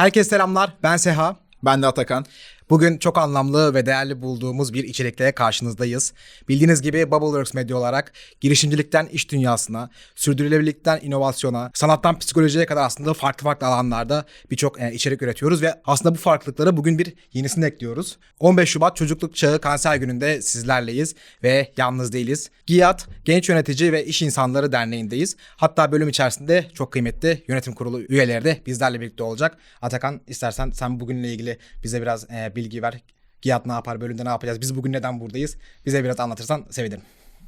Herkese selamlar. Ben Seha. Ben de Atakan. Bugün çok anlamlı ve değerli bulduğumuz bir içerikle karşınızdayız. Bildiğiniz gibi Bubbleworks Medya olarak girişimcilikten iş dünyasına, sürdürülebilirlikten inovasyona, sanattan psikolojiye kadar aslında farklı farklı alanlarda birçok e, içerik üretiyoruz ve aslında bu farklılıklara bugün bir yenisini ekliyoruz. 15 Şubat Çocukluk Çağı Kanser Günü'nde sizlerleyiz ve yalnız değiliz. GİAD Genç Yönetici ve İş İnsanları Derneği'ndeyiz. Hatta bölüm içerisinde çok kıymetli yönetim kurulu üyeleri de bizlerle birlikte olacak. Atakan istersen sen bugünle ilgili bize biraz e, bilgi ver. GİAD ne yapar, bölümde ne yapacağız, biz bugün neden buradayız bize biraz anlatırsan sevinirim.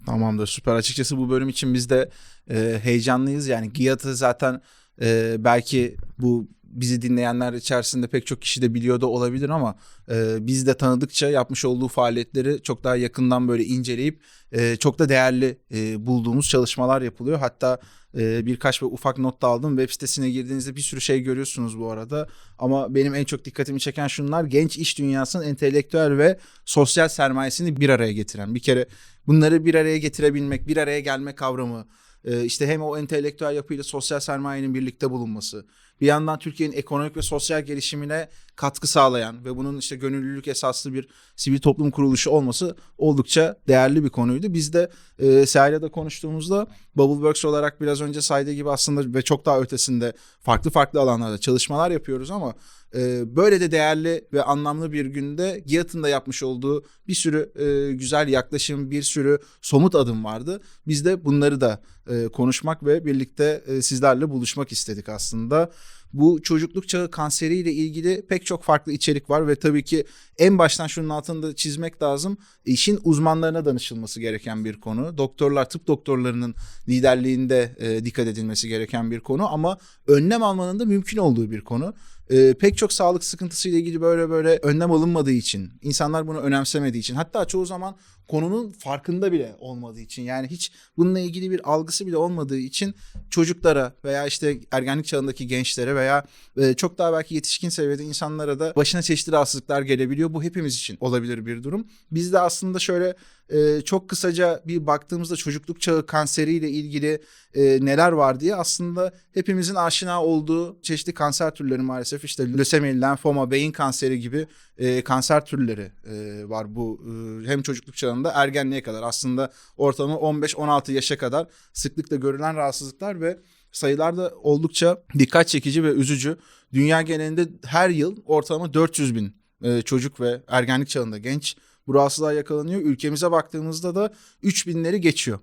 Tamamdır süper. Açıkçası bu bölüm için biz de e, heyecanlıyız. Yani GİAD'ı zaten e, belki bu bizi dinleyenler içerisinde pek çok kişi de biliyor da olabilir ama e, biz de tanıdıkça yapmış olduğu faaliyetleri çok daha yakından böyle inceleyip e, çok da değerli e, bulduğumuz çalışmalar yapılıyor. Hatta e, birkaç böyle ufak not da aldım. Web sitesine girdiğinizde bir sürü şey görüyorsunuz bu arada. Ama benim en çok dikkatimi çeken şunlar genç iş dünyasının entelektüel ve sosyal sermayesini bir araya getiren. Bir kere bunları bir araya getirebilmek, bir araya gelme kavramı, e, işte hem o entelektüel yapıyla sosyal sermayenin birlikte bulunması, bir yandan Türkiye'nin ekonomik ve sosyal gelişimine katkı sağlayan ve bunun işte gönüllülük esaslı bir sivil toplum kuruluşu olması oldukça değerli bir konuydu. Biz de e, Seher'le konuştuğumuzda Bubbleworks olarak biraz önce saydığı gibi aslında ve çok daha ötesinde farklı farklı alanlarda çalışmalar yapıyoruz ama e, böyle de değerli ve anlamlı bir günde GİAD'ın da yapmış olduğu bir sürü e, güzel yaklaşım, bir sürü somut adım vardı. Biz de bunları da e, konuşmak ve birlikte e, sizlerle buluşmak istedik aslında. Bu çocukluk çağı kanseriyle ilgili pek çok farklı içerik var ve tabii ki en baştan şunun altını da çizmek lazım. İşin uzmanlarına danışılması gereken bir konu. Doktorlar, tıp doktorlarının liderliğinde dikkat edilmesi gereken bir konu ama önlem almanın da mümkün olduğu bir konu. E, pek çok sağlık sıkıntısıyla ilgili böyle böyle önlem alınmadığı için, insanlar bunu önemsemediği için, hatta çoğu zaman konunun farkında bile olmadığı için yani hiç bununla ilgili bir algısı bile olmadığı için çocuklara veya işte ergenlik çağındaki gençlere veya e, çok daha belki yetişkin seviyede insanlara da başına çeşitli rahatsızlıklar gelebiliyor. Bu hepimiz için olabilir bir durum. Biz de aslında şöyle e, çok kısaca bir baktığımızda çocukluk çağı kanseriyle ilgili e, neler var diye aslında hepimizin aşina olduğu çeşitli kanser türleri maalesef işte lösemi, lenfoma, beyin kanseri gibi e, kanser türleri e, var bu hem çocukluk çağında ergenliğe kadar aslında ortalama 15-16 yaşa kadar sıklıkla görülen rahatsızlıklar ve sayılar da oldukça dikkat çekici ve üzücü. Dünya genelinde her yıl ortalama 400 bin çocuk ve ergenlik çağında genç bu rahatsızlığa yakalanıyor. Ülkemize baktığımızda da 3000'leri geçiyor.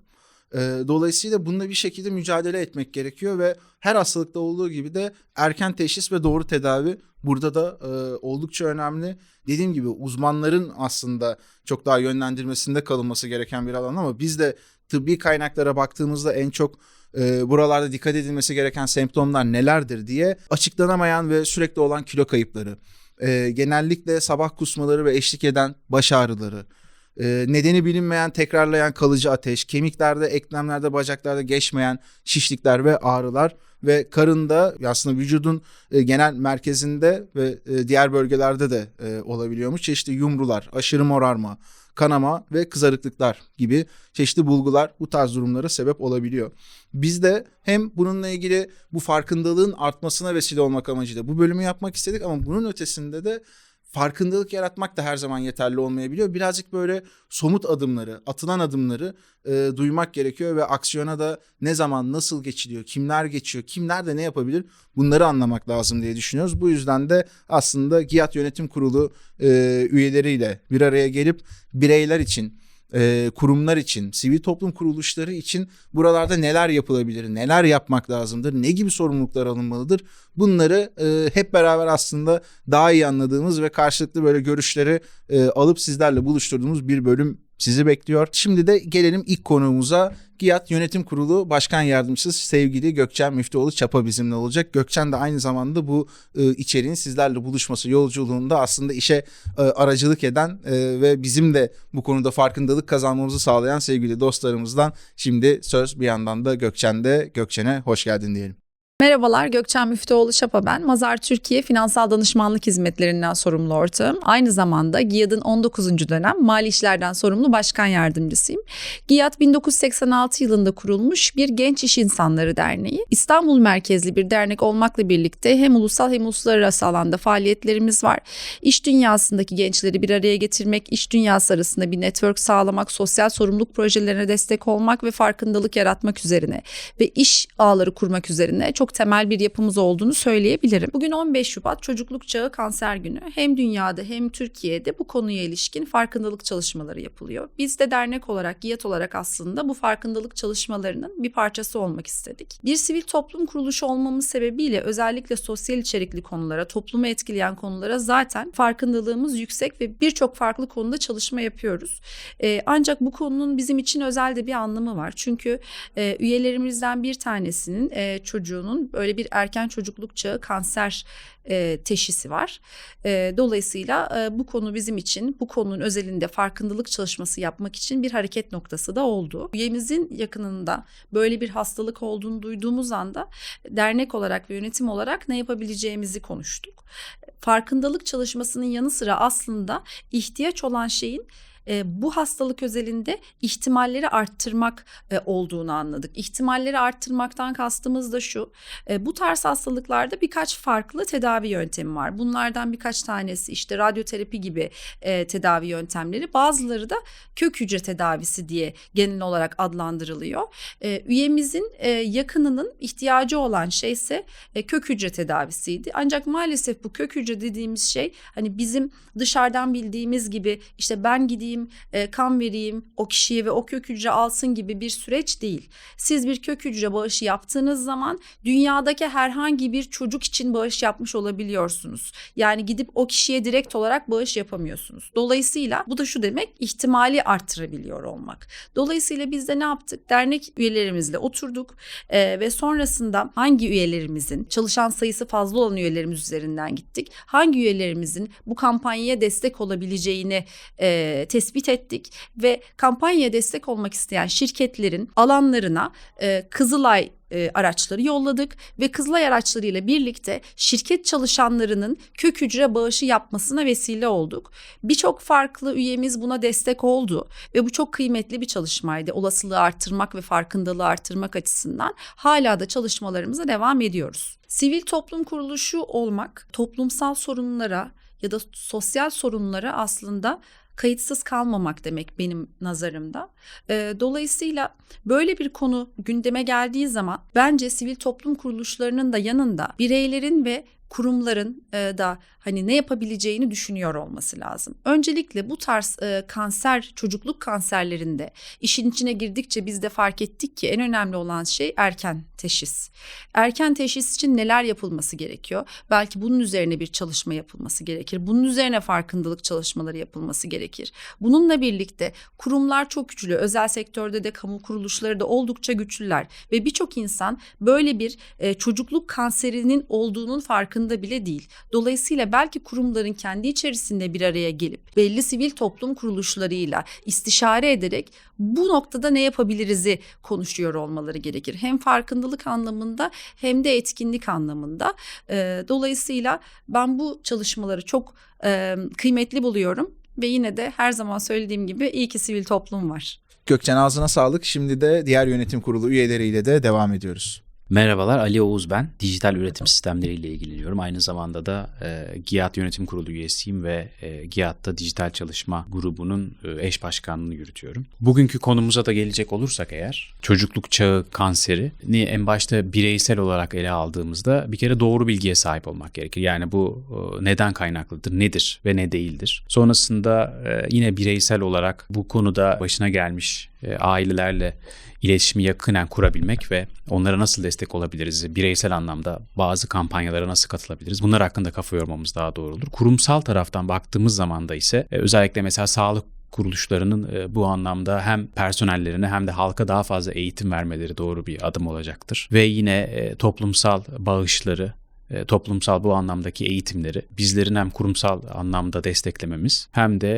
E, dolayısıyla bununla bir şekilde mücadele etmek gerekiyor ve her hastalıkta olduğu gibi de erken teşhis ve doğru tedavi burada da e, oldukça önemli. Dediğim gibi uzmanların aslında çok daha yönlendirmesinde kalınması gereken bir alan ama biz de tıbbi kaynaklara baktığımızda en çok e, buralarda dikkat edilmesi gereken semptomlar nelerdir diye açıklanamayan ve sürekli olan kilo kayıpları, e, genellikle sabah kusmaları ve eşlik eden baş ağrıları, e, nedeni bilinmeyen tekrarlayan kalıcı ateş, kemiklerde, eklemlerde, bacaklarda geçmeyen şişlikler ve ağrılar ve karında aslında vücudun e, genel merkezinde ve e, diğer bölgelerde de e, olabiliyormuş. Çeşitli yumrular, aşırı morarma, kanama ve kızarıklıklar gibi çeşitli bulgular bu tarz durumlara sebep olabiliyor. Biz de hem bununla ilgili bu farkındalığın artmasına vesile olmak amacıyla bu bölümü yapmak istedik ama bunun ötesinde de farkındalık yaratmak da her zaman yeterli olmayabiliyor. Birazcık böyle somut adımları, atılan adımları e, duymak gerekiyor ve aksiyona da ne zaman, nasıl geçiliyor, kimler geçiyor, kimler de ne yapabilir bunları anlamak lazım diye düşünüyoruz. Bu yüzden de aslında GİAD Yönetim Kurulu e, üyeleriyle bir araya gelip bireyler için e, kurumlar için, sivil toplum kuruluşları için buralarda neler yapılabilir, neler yapmak lazımdır, ne gibi sorumluluklar alınmalıdır bunları e, hep beraber aslında daha iyi anladığımız ve karşılıklı böyle görüşleri e, alıp sizlerle buluşturduğumuz bir bölüm sizi bekliyor. Şimdi de gelelim ilk konuğumuza. GİAD Yönetim Kurulu Başkan Yardımcısı sevgili Gökçen Müftüoğlu Çapa bizimle olacak. Gökçen de aynı zamanda bu e, içeriğin sizlerle buluşması yolculuğunda aslında işe e, aracılık eden e, ve bizim de bu konuda farkındalık kazanmamızı sağlayan sevgili dostlarımızdan. Şimdi söz bir yandan da Gökçen'de. Gökçen'e hoş geldin diyelim. Merhabalar Gökçen Müftüoğlu Şapa ben. Mazar Türkiye Finansal Danışmanlık Hizmetlerinden sorumlu ortağım. Aynı zamanda GİAD'ın 19. dönem Mali İşlerden sorumlu başkan yardımcısıyım. GİAD 1986 yılında kurulmuş bir genç iş insanları derneği. İstanbul merkezli bir dernek olmakla birlikte hem ulusal hem uluslararası alanda faaliyetlerimiz var. İş dünyasındaki gençleri bir araya getirmek, iş dünyası arasında bir network sağlamak, sosyal sorumluluk projelerine destek olmak ve farkındalık yaratmak üzerine ve iş ağları kurmak üzerine çok temel bir yapımız olduğunu söyleyebilirim. Bugün 15 Şubat Çocukluk Çağı Kanser Günü. Hem dünyada hem Türkiye'de bu konuya ilişkin farkındalık çalışmaları yapılıyor. Biz de dernek olarak, GİAT olarak aslında bu farkındalık çalışmalarının bir parçası olmak istedik. Bir sivil toplum kuruluşu olmamız sebebiyle özellikle sosyal içerikli konulara, toplumu etkileyen konulara zaten farkındalığımız yüksek ve birçok farklı konuda çalışma yapıyoruz. Ee, ancak bu konunun bizim için özel de bir anlamı var. Çünkü e, üyelerimizden bir tanesinin e, çocuğunun böyle bir erken çocukluk çağı kanser e, teşhisi var. E, dolayısıyla e, bu konu bizim için bu konunun özelinde farkındalık çalışması yapmak için bir hareket noktası da oldu. Üyemizin yakınında böyle bir hastalık olduğunu duyduğumuz anda dernek olarak ve yönetim olarak ne yapabileceğimizi konuştuk. Farkındalık çalışmasının yanı sıra aslında ihtiyaç olan şeyin e, bu hastalık özelinde ihtimalleri arttırmak e, olduğunu anladık. İhtimalleri arttırmaktan kastımız da şu. E, bu tarz hastalıklarda birkaç farklı tedavi yöntemi var. Bunlardan birkaç tanesi işte radyoterapi gibi e, tedavi yöntemleri. Bazıları da kök hücre tedavisi diye genel olarak adlandırılıyor. E, üyemizin e, yakınının ihtiyacı olan şey ise e, kök hücre tedavisiydi. Ancak maalesef bu kök hücre dediğimiz şey hani bizim dışarıdan bildiğimiz gibi işte ben gideyim e, kan vereyim o kişiye ve o kök hücre alsın gibi bir süreç değil. Siz bir kök hücre bağışı yaptığınız zaman dünyadaki herhangi bir çocuk için bağış yapmış olabiliyorsunuz. Yani gidip o kişiye direkt olarak bağış yapamıyorsunuz. Dolayısıyla bu da şu demek ihtimali arttırabiliyor olmak. Dolayısıyla biz de ne yaptık? Dernek üyelerimizle oturduk e, ve sonrasında hangi üyelerimizin çalışan sayısı fazla olan üyelerimiz üzerinden gittik. Hangi üyelerimizin bu kampanyaya destek olabileceğini e, tespit ettik ve kampanyaya destek olmak isteyen şirketlerin alanlarına e, Kızılay e, araçları yolladık ve Kızılay araçlarıyla birlikte şirket çalışanlarının kök hücre bağışı yapmasına vesile olduk. Birçok farklı üyemiz buna destek oldu ve bu çok kıymetli bir çalışmaydı. Olasılığı arttırmak ve farkındalığı arttırmak açısından hala da çalışmalarımıza devam ediyoruz. Sivil toplum kuruluşu olmak toplumsal sorunlara ya da sosyal sorunlara aslında kayıtsız kalmamak demek benim nazarımda. E, dolayısıyla böyle bir konu gündeme geldiği zaman bence sivil toplum kuruluşlarının da yanında bireylerin ve kurumların e, da hani ne yapabileceğini düşünüyor olması lazım. Öncelikle bu tarz e, kanser, çocukluk kanserlerinde işin içine girdikçe biz de fark ettik ki en önemli olan şey erken teşhis. Erken teşhis için neler yapılması gerekiyor? Belki bunun üzerine bir çalışma yapılması gerekir. Bunun üzerine farkındalık çalışmaları yapılması gerekir. Bununla birlikte kurumlar çok güçlü. Özel sektörde de kamu kuruluşları da oldukça güçlüler ve birçok insan böyle bir e, çocukluk kanserinin olduğunun farkında bile değil. Dolayısıyla belki kurumların kendi içerisinde bir araya gelip belli sivil toplum kuruluşlarıyla istişare ederek bu noktada ne yapabiliriz'i konuşuyor olmaları gerekir. Hem farkındalık anlamında hem de etkinlik anlamında. E, dolayısıyla ben bu çalışmaları çok e, kıymetli buluyorum ve yine de her zaman söylediğim gibi iyi ki sivil toplum var. Gökçen ağzına sağlık. Şimdi de diğer yönetim kurulu üyeleriyle de devam ediyoruz. Merhabalar Ali Oğuz ben. Dijital üretim sistemleriyle ilgileniyorum. Aynı zamanda da e, GİAD Yönetim Kurulu üyesiyim ve e, GİAD'da dijital çalışma grubunun e, eş başkanlığını yürütüyorum. Bugünkü konumuza da gelecek olursak eğer çocukluk çağı kanseri ni en başta bireysel olarak ele aldığımızda bir kere doğru bilgiye sahip olmak gerekir. Yani bu e, neden kaynaklıdır, nedir ve ne değildir. Sonrasında e, yine bireysel olarak bu konuda başına gelmiş e, ailelerle iletişimi yakinen kurabilmek ve onlara nasıl destek olabiliriz, bireysel anlamda bazı kampanyalara nasıl katılabiliriz bunlar hakkında kafa yormamız daha doğru olur. Kurumsal taraftan baktığımız zaman da ise e, özellikle mesela sağlık kuruluşlarının e, bu anlamda hem personellerine hem de halka daha fazla eğitim vermeleri doğru bir adım olacaktır. Ve yine e, toplumsal bağışları toplumsal bu anlamdaki eğitimleri bizlerin hem kurumsal anlamda desteklememiz hem de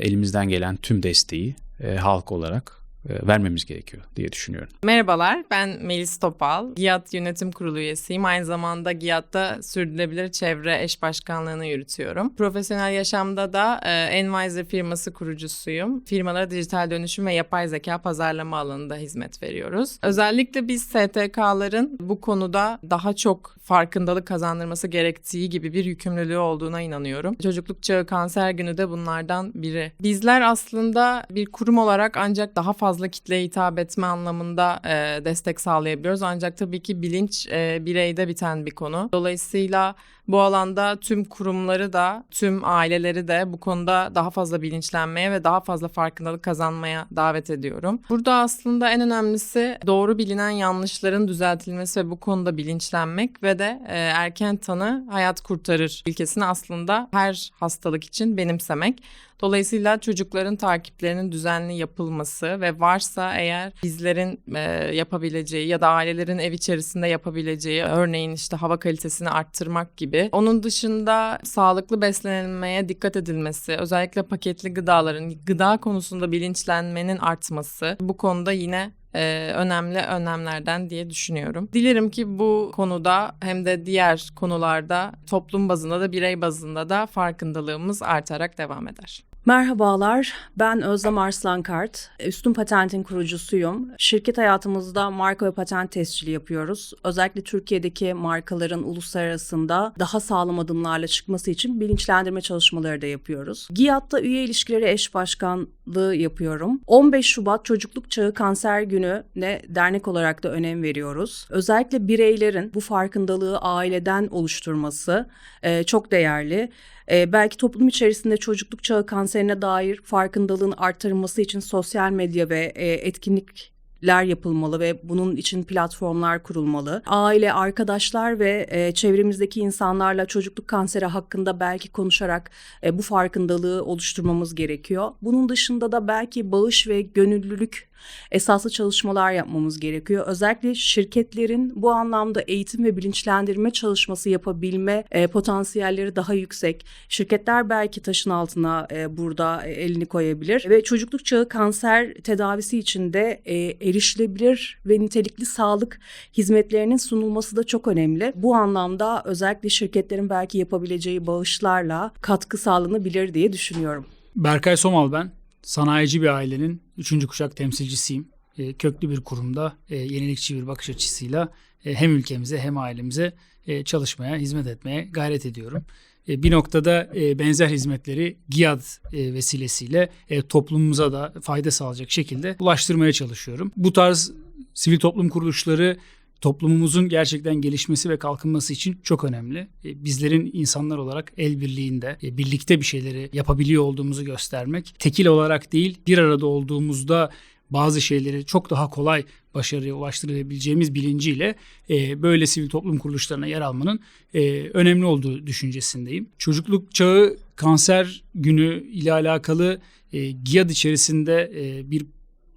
elimizden gelen tüm desteği halk olarak. e, vermemiz gerekiyor diye düşünüyorum. Merhabalar, ben Melis Topal. GİAD Yönetim Kurulu üyesiyim. Aynı zamanda GİAD'da sürdürülebilir çevre eş başkanlığını yürütüyorum. Profesyonel yaşamda da e, Envisor firması kurucusuyum. Firmalara dijital dönüşüm ve yapay zeka pazarlama alanında hizmet veriyoruz. Özellikle biz STK'ların bu konuda daha çok farkındalık kazandırması gerektiği gibi bir yükümlülüğü olduğuna inanıyorum. Çocukluk çağı kanser günü de bunlardan biri. Bizler aslında bir kurum olarak ancak daha fazla kitleye hitap etme anlamında e, destek sağlayabiliyoruz. Ancak tabii ki bilinç e, bireyde biten bir konu. Dolayısıyla bu alanda tüm kurumları da, tüm aileleri de bu konuda daha fazla bilinçlenmeye ve daha fazla farkındalık kazanmaya davet ediyorum. Burada aslında en önemlisi doğru bilinen yanlışların düzeltilmesi ve bu konuda bilinçlenmek ve de e, erken tanı hayat kurtarır ilkesini aslında her hastalık için benimsemek. Dolayısıyla çocukların takiplerinin düzenli yapılması ve varsa eğer bizlerin e, yapabileceği ya da ailelerin ev içerisinde yapabileceği örneğin işte hava kalitesini arttırmak gibi. Onun dışında sağlıklı beslenilmeye dikkat edilmesi, özellikle paketli gıdaların gıda konusunda bilinçlenmenin artması bu konuda yine e, önemli önlemlerden diye düşünüyorum. Dilerim ki bu konuda hem de diğer konularda toplum bazında da birey bazında da farkındalığımız artarak devam eder. Merhabalar, ben Özlem Arslan-Kart. Üstün Patent'in kurucusuyum. Şirket hayatımızda marka ve patent tescili yapıyoruz. Özellikle Türkiye'deki markaların uluslararasında daha sağlam adımlarla çıkması için bilinçlendirme çalışmaları da yapıyoruz. GİAD'da üye ilişkileri eş başkanlığı yapıyorum. 15 Şubat Çocukluk Çağı Kanser Günü'ne dernek olarak da önem veriyoruz. Özellikle bireylerin bu farkındalığı aileden oluşturması e, çok değerli. Ee, belki toplum içerisinde çocukluk çağı kanserine dair farkındalığın arttırılması için sosyal medya ve e, etkinlikler yapılmalı ve bunun için platformlar kurulmalı. Aile, arkadaşlar ve e, çevremizdeki insanlarla çocukluk kanseri hakkında belki konuşarak e, bu farkındalığı oluşturmamız gerekiyor. Bunun dışında da belki bağış ve gönüllülük esaslı çalışmalar yapmamız gerekiyor. Özellikle şirketlerin bu anlamda eğitim ve bilinçlendirme çalışması yapabilme e, potansiyelleri daha yüksek. Şirketler belki taşın altına e, burada e, elini koyabilir ve çocukluk çağı kanser tedavisi için de e, erişilebilir ve nitelikli sağlık hizmetlerinin sunulması da çok önemli. Bu anlamda özellikle şirketlerin belki yapabileceği bağışlarla katkı sağlanabilir diye düşünüyorum. Berkay Somal ben. Sanayici bir ailenin üçüncü kuşak temsilcisiyim. E, köklü bir kurumda e, yenilikçi bir bakış açısıyla e, hem ülkemize hem ailemize e, çalışmaya, hizmet etmeye gayret ediyorum. E, bir noktada e, benzer hizmetleri GİAD e, vesilesiyle e, toplumumuza da fayda sağlayacak şekilde ulaştırmaya çalışıyorum. Bu tarz sivil toplum kuruluşları toplumumuzun gerçekten gelişmesi ve kalkınması için çok önemli. E, Bizlerin insanlar olarak el birliğinde, e, birlikte bir şeyleri yapabiliyor olduğumuzu göstermek, tekil olarak değil bir arada olduğumuzda bazı şeyleri çok daha kolay başarıya ulaştırabileceğimiz bilinciyle e, böyle sivil toplum kuruluşlarına yer almanın e, önemli olduğu düşüncesindeyim. Çocukluk çağı kanser günü ile alakalı e, GİAD içerisinde e, bir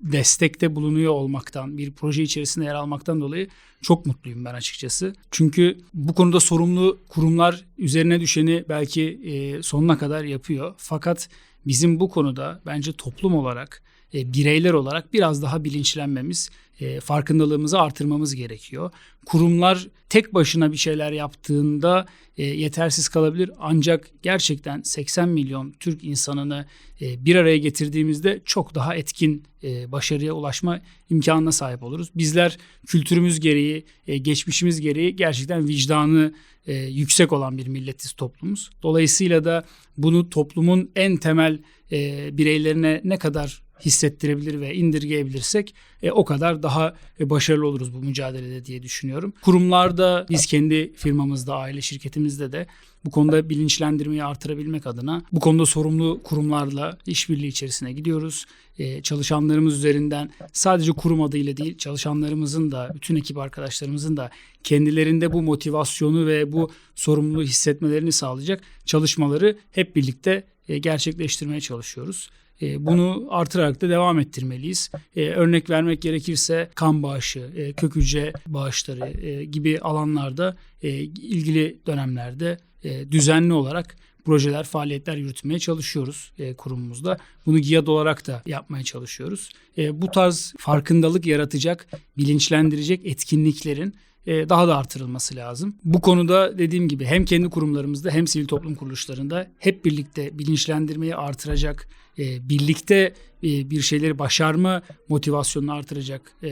destekte bulunuyor olmaktan, bir proje içerisinde yer almaktan dolayı çok mutluyum ben açıkçası. Çünkü bu konuda sorumlu kurumlar üzerine düşeni belki e, sonuna kadar yapıyor. Fakat bizim bu konuda bence toplum olarak, e, bireyler olarak biraz daha bilinçlenmemiz, e, farkındalığımızı artırmamız gerekiyor. Kurumlar tek başına bir şeyler yaptığında e, yetersiz kalabilir. Ancak gerçekten 80 milyon Türk insanını e, bir araya getirdiğimizde çok daha etkin e, başarıya ulaşma imkanına sahip oluruz. Bizler kültürümüz gereği, e, geçmişimiz gereği gerçekten vicdanı e, yüksek olan bir milletiz toplumuz. Dolayısıyla da bunu toplumun en temel e, bireylerine ne kadar hissettirebilir ve indirgeyebilirsek e, o kadar daha e, başarılı oluruz bu mücadelede diye düşünüyorum. Kurumlarda biz kendi firmamızda, aile şirketimizde de bu konuda bilinçlendirmeyi artırabilmek adına bu konuda sorumlu kurumlarla işbirliği içerisine gidiyoruz. E, çalışanlarımız üzerinden sadece kurum adıyla değil çalışanlarımızın da bütün ekip arkadaşlarımızın da kendilerinde bu motivasyonu ve bu sorumluluğu hissetmelerini sağlayacak çalışmaları hep birlikte e, gerçekleştirmeye çalışıyoruz. E, bunu artırarak da devam ettirmeliyiz. E, örnek vermek gerekirse kan bağışı, e, kök hücre bağışları e, gibi alanlarda e, ilgili dönemlerde e, düzenli olarak projeler, faaliyetler yürütmeye çalışıyoruz e, kurumumuzda. Bunu GİAD olarak da yapmaya çalışıyoruz. E, bu tarz farkındalık yaratacak, bilinçlendirecek etkinliklerin e, daha da artırılması lazım. Bu konuda dediğim gibi hem kendi kurumlarımızda hem sivil toplum kuruluşlarında hep birlikte bilinçlendirmeyi artıracak, e, birlikte e, bir şeyleri başarma motivasyonunu artıracak e,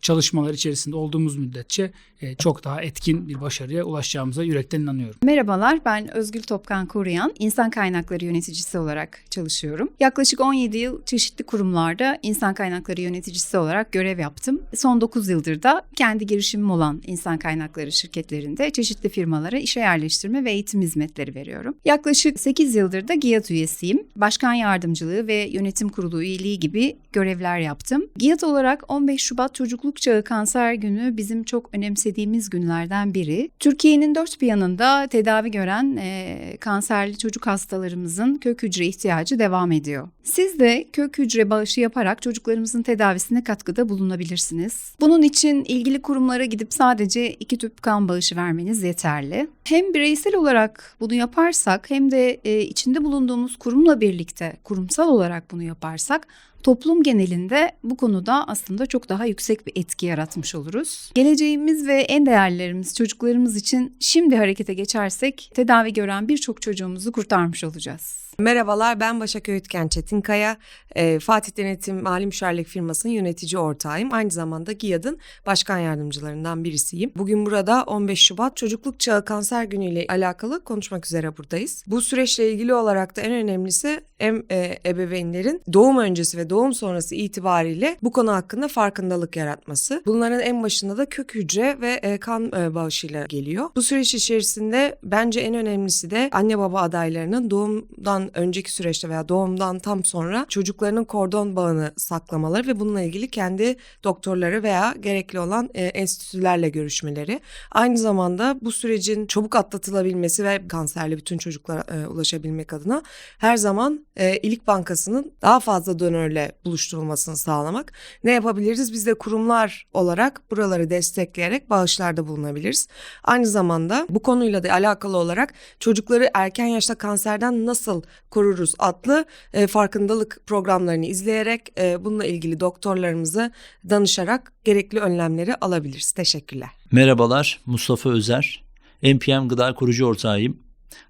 çalışmalar içerisinde olduğumuz müddetçe e, çok daha etkin bir başarıya ulaşacağımıza yürekten inanıyorum. Merhabalar, ben Özgül Topkan Koruyan, insan kaynakları yöneticisi olarak çalışıyorum. Yaklaşık 17 yıl çeşitli kurumlarda insan kaynakları yöneticisi olarak görev yaptım. Son 9 yıldır da kendi girişimim olan insan kaynakları şirketlerinde çeşitli firmalara işe yerleştirme ve eğitim hizmetleri veriyorum. Yaklaşık 8 yıldır da GİAD üyesiyim. Başkan yardımcılığı ve yönetim kurulu üyeliği gibi görevler yaptım. GİAD olarak 15 Şubat Çocukluk Çağı Kanser Günü bizim çok önemsediğimiz günlerden biri. Türkiye'nin dört bir yanında tedavi gören e, kanserli çocuk hastalarımızın kök hücre ihtiyacı devam ediyor. Siz de kök hücre bağışı yaparak çocuklarımızın tedavisine katkıda bulunabilirsiniz. Bunun için ilgili kurumlara gidip sadece iki tüp kan bağışı vermeniz yeterli. Hem bireysel olarak bunu yaparsak hem de e, içinde bulunduğumuz kurumla birlikte kurumsal olarak bunu yaparsak toplum genelinde bu konuda aslında çok daha yüksek bir etki yaratmış oluruz. Geleceğimiz ve en değerlerimiz çocuklarımız için şimdi harekete geçersek tedavi gören birçok çocuğumuzu kurtarmış olacağız. Merhabalar ben Başak Öğütken Çetinkaya. Ee, Fatih Denetim Mali Müşavirlik firmasının yönetici ortağıyım. Aynı zamanda GİAD'ın başkan yardımcılarından birisiyim. Bugün burada 15 Şubat Çocukluk Çağı Kanser Günü ile alakalı konuşmak üzere buradayız. Bu süreçle ilgili olarak da en önemlisi hem e, ebeveynlerin doğum öncesi ve doğum sonrası itibariyle bu konu hakkında farkındalık yaratması. Bunların en başında da kök hücre ve e, kan e, bağışıyla geliyor. Bu süreç içerisinde bence en önemlisi de anne baba adaylarının doğumdan önceki süreçte veya doğumdan tam sonra çocuklarının kordon bağını saklamaları ve bununla ilgili kendi doktorları veya gerekli olan e, enstitülerle görüşmeleri. Aynı zamanda bu sürecin çabuk atlatılabilmesi ve kanserli bütün çocuklara e, ulaşabilmek adına her zaman e, İlik Bankası'nın daha fazla donörle buluşturulmasını sağlamak. Ne yapabiliriz? Biz de kurumlar olarak buraları destekleyerek bağışlarda bulunabiliriz. Aynı zamanda bu konuyla da alakalı olarak çocukları erken yaşta kanserden nasıl koruruz adlı e, farkındalık programlarını izleyerek e, bununla ilgili doktorlarımızı danışarak gerekli önlemleri alabiliriz. Teşekkürler. Merhabalar, Mustafa Özer. NPM Gıda Kurucu Ortağıyım.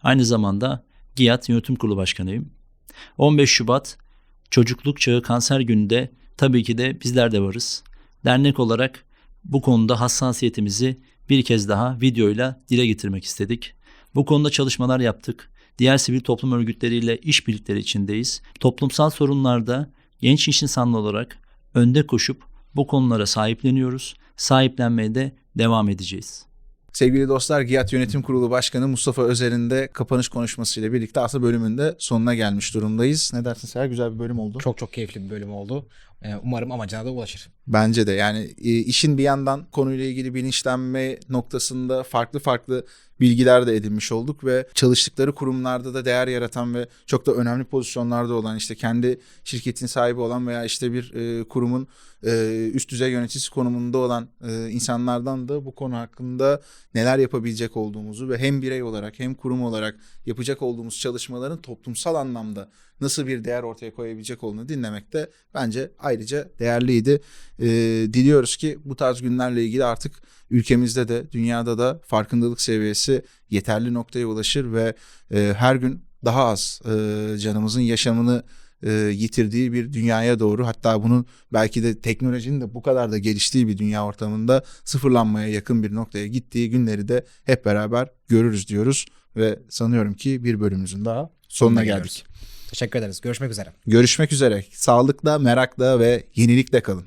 Aynı zamanda GİAD Yönetim Kurulu Başkanıyım. 15 Şubat Çocukluk Çağı Kanser Günü'nde tabii ki de bizler de varız. Dernek olarak bu konuda hassasiyetimizi bir kez daha videoyla dile getirmek istedik. Bu konuda çalışmalar yaptık. Diğer sivil toplum örgütleriyle işbirlikleri içindeyiz. Toplumsal sorunlarda genç iş insanlı olarak önde koşup bu konulara sahipleniyoruz. Sahiplenmeye de devam edeceğiz. Sevgili dostlar GİAD Yönetim Kurulu Başkanı Mustafa Özer'in de kapanış konuşmasıyla birlikte aslında bölümün de sonuna gelmiş durumdayız. Ne dersin Seher? Güzel bir bölüm oldu. Çok çok keyifli bir bölüm oldu. Ee, Umarım amacına da ulaşır. Bence de yani e, işin bir yandan konuyla ilgili bilinçlenme noktasında farklı farklı bilgiler de edinmiş olduk ve çalıştıkları kurumlarda da değer yaratan ve çok da önemli pozisyonlarda olan işte kendi şirketin sahibi olan veya işte bir e, kurumun e, üst düzey yöneticisi konumunda olan insanlardan da bu konu hakkında neler yapabilecek olduğumuzu ve hem birey olarak hem kurum olarak yapacak olduğumuz çalışmaların toplumsal anlamda nasıl bir değer ortaya koyabilecek olduğunu dinlemek de bence ayrıca değerliydi. E, diliyoruz ki bu tarz günlerle ilgili artık ülkemizde de dünyada da farkındalık seviyesi yeterli noktaya ulaşır ve e, her gün daha az e, canımızın yaşamını e, yitirdiği bir dünyaya doğru hatta bunun belki de teknolojinin de bu kadar da geliştiği bir dünya ortamında sıfırlanmaya yakın bir noktaya gittiği günleri de hep beraber görürüz diyoruz ve sanıyorum ki bir bölümümüzün daha sonuna geldik. Teşekkür ederiz. Görüşmek üzere. Görüşmek üzere. Sağlıkla, merakla ve yenilikle kalın.